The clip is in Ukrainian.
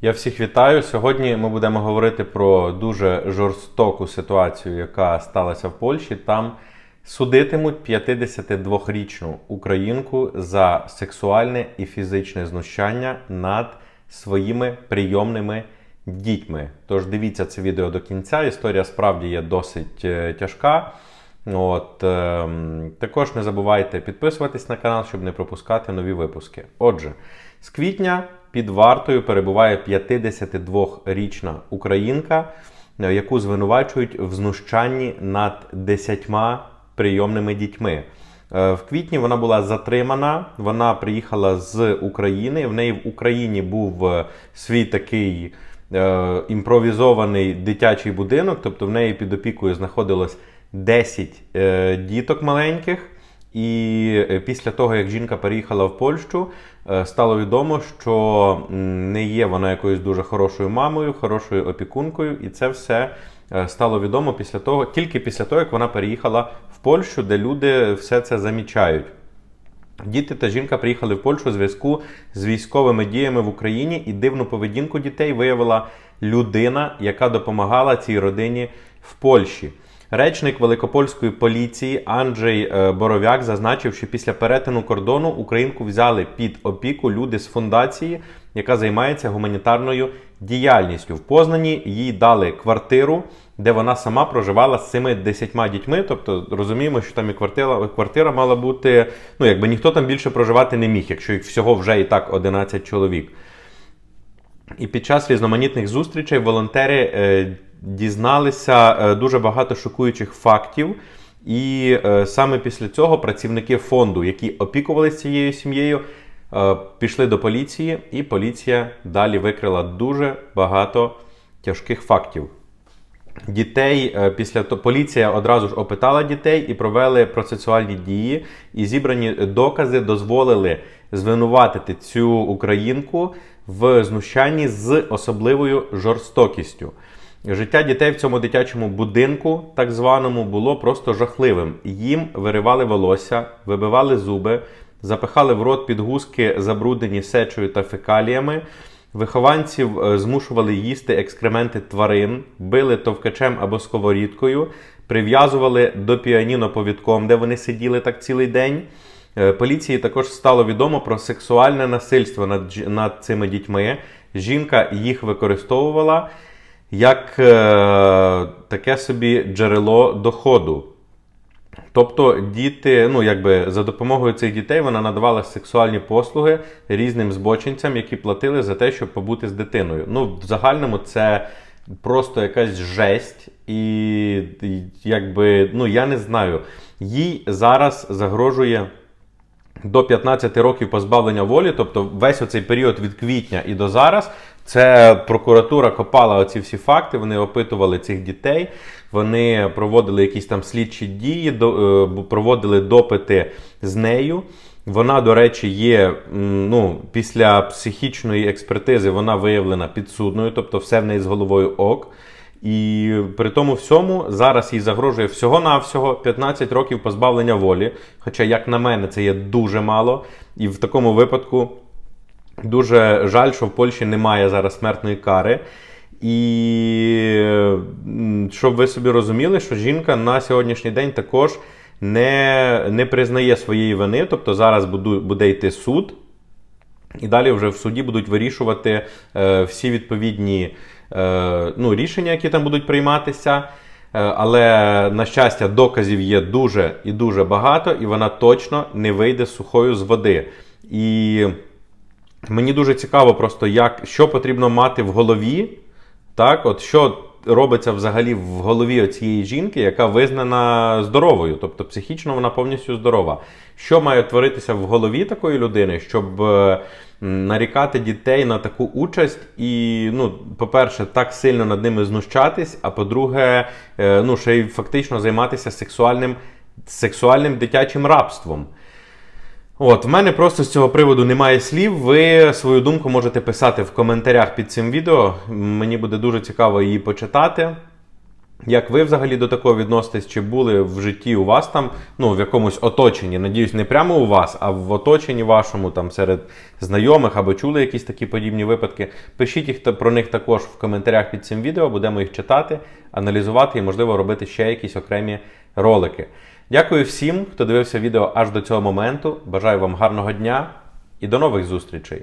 Я всіх вітаю. Сьогодні ми будемо говорити про дуже жорстоку ситуацію, яка сталася в Польщі. Там судитимуть 52-річну українку за сексуальне і фізичне знущання над своїми прийомними дітьми. Тож дивіться це відео до кінця. Історія справді є досить е, тяжка. От, ем, також не забувайте підписуватись на канал, щоб не пропускати нові випуски. Отже, з квітня під вартою перебуває 52-річна українка, е, яку звинувачують в знущанні над 10 прийомними дітьми. Е, В квітні вона була затримана. Вона приїхала з України. В неї в Україні був е, свій такий імпровізований дитячий будинок, тобто в неї під опікою знаходилось 10 е, діток маленьких. І е, після того, як жінка переїхала в Польщу, е, стало відомо, що не є вона якоюсь дуже хорошою мамою, хорошою опікункою, і це все е, стало відомо після того, тільки після того, як вона переїхала в Польщу, де люди все це замічають. Діти та жінка приїхали в Польщу у зв'язку з військовими діями в Україні, і дивну поведінку дітей виявила людина, яка допомагала цій родині в Польщі. Речник великопольської поліції Анджей е, Боровяк зазначив, що після перетину кордону українку взяли під опіку люди з фундації, яка займається гуманітарною діяльністю. В Познані їй дали квартиру, де вона сама проживала з цими 10 дітьми. Тобто розуміємо, що там і квартира, квартира мала бути. Ну якби ніхто там більше проживати не міг, якщо їх всього вже і так 11 чоловік. І під час різноманітних зустрічей волонтери е, дізналися е, дуже багато шокуючих фактів. І е, саме після цього працівники фонду, які опікувалися цією сім'єю, е, пішли до поліції, і поліція далі викрила дуже багато тяжких фактів. Дітей після того поліція одразу ж опитала дітей і провели процесуальні дії. І зібрані докази дозволили звинуватити цю українку в знущанні з особливою жорстокістю. Життя дітей в цьому дитячому будинку, так званому, було просто жахливим. Їм виривали волосся, вибивали зуби, запихали в рот підгузки, забруднені сечою та фекаліями. Вихованців е, змушували їсти екскременти тварин, били товкачем або сковорідкою, прив'язували до піаніно повідком, де вони сиділи так цілий день. Е, Поліції також стало відомо про сексуальне насильство над, над цими дітьми. Жінка їх використовувала як е, таке собі джерело доходу. Тобто діти, ну якби за допомогою цих дітей вона надавала сексуальні послуги різним збочинцям, які платили за те, щоб побути з дитиною. Ну, в загальному це просто якась жесть, і, якби, ну я не знаю, їй зараз загрожує. До 15 років позбавлення волі, тобто весь оцей період від квітня і до зараз, це прокуратура копала оці всі факти. Вони опитували цих дітей, вони проводили якісь там слідчі дії, е, проводили допити з нею. Вона, до речі, є ну, після психічної експертизи вона виявлена підсудною, тобто все в неї з головою ок. І при тому всьому зараз їй загрожує всього-навсього 15 років позбавлення волі. Хоча, як на мене, це є дуже мало. І в такому випадку дуже жаль, що в Польщі немає зараз смертної кари. І щоб ви собі розуміли, що жінка на сьогоднішній день також не, не признає своєї вини, тобто зараз буду- буде йти суд. І далі вже в суді будуть вирішувати е, всі відповідні е, ну, рішення, які там будуть прийматися. Е, але, на щастя, доказів є дуже і дуже багато, і вона точно не вийде сухою з води. І мені дуже цікаво, просто як, що потрібно мати в голові, так, от що робиться взагалі в голові цієї жінки, яка визнана здоровою, тобто психічно вона повністю здорова. Що має творитися в голові такої людини, щоб е, нарікати дітей на таку участь і, ну, по-перше, так сильно над ними знущатись, а по-друге, е, ну, ще й фактично займатися сексуальним, сексуальним дитячим рабством. От, в мене просто з цього приводу немає слів. Ви свою думку можете писати в коментарях під цим відео. Мені буде дуже цікаво її почитати. Як ви взагалі до такого відноситесь? Чи були в житті у вас там, ну, в якомусь оточенні? Надіюсь, не прямо у вас, а в оточенні вашому, там серед знайомих або чули якісь такі подібні випадки? Пишіть їх про них також в коментарях під цим відео, будемо їх читати, аналізувати і, можливо, робити ще якісь окремі ролики. Дякую всім, хто дивився відео аж до цього моменту. Бажаю вам гарного дня і до нових зустрічей!